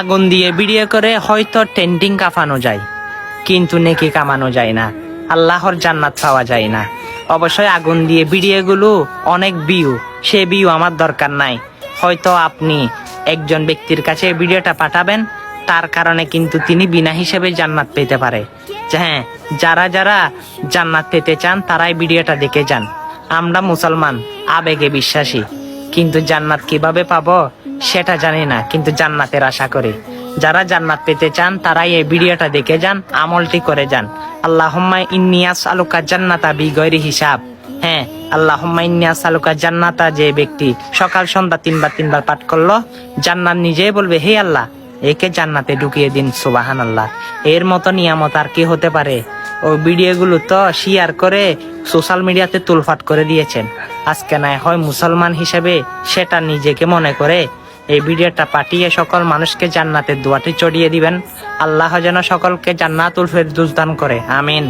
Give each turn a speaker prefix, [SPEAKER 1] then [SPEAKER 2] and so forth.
[SPEAKER 1] আগুন দিয়ে ভিডিও করে হয়তো টেন্টিং কাঁপানো যায়। কিন্তু নেকি কামানো যায় না। আল্লাহর জান্নাত পাওয়া যায় না। অবশ্যই আগুন দিয়ে ভিডিওগুলো অনেক ভিউ সে ভিউ আমার দরকার নাই। হয়তো আপনি একজন ব্যক্তির কাছে ভিডিওটা পাঠাবেন, তার কারণে কিন্তু তিনি বিনা হিসেবে জান্নাত পেতে পারে। হ্যাঁ যারা যারা জান্নাত পেতে চান, তারাই ভিডিওটা দেখে যান। আমরা মুসলমান, আবেগে বিশ্বাসী। কিন্তু জান্নাত কীভাবে পাবো, সেটা জানি না, কিন্তু জান্নাতের আশা করি। যারা জান্নাত পেতে চান, তারাই এই ভিডিওটা দেখে যান, আমলটি করে যান। আল্লাহুম্মা ইন্নিয়াস আলুকা জান্নাতা বি গৈরি হিসাব। হ্যাঁ ইন্নিয়াস আলুকা জান্নাতা যে ব্যক্তি সকাল, সন্ধ্যা তিনবার তিনবার পাঠ করল, জান্নাত নিজেই বলবে, হে আল্লাহ, একে জান্নাতে ঢুকিয়ে দিন সুবাহান আল্লাহ এর মতো নিয়ামত আর কি হতে পারে? ওই ভিডিওগুলো তো শেয়ার করে সোশ্যাল মিডিয়াতে তুলফাট করে দিয়েছেন। আজকে না হয় মুসলমান হিসেবে সেটা নিজেকে মনে করে এই ভিডিওটা পাঠিয়ে সকল মানুষকে জান্নাতের দোয়াটি চড়িয়ে দিবেন। আল্লাহ যেন সকলকে জান্নাতুল ফেরদৌস দান করে। আমিন।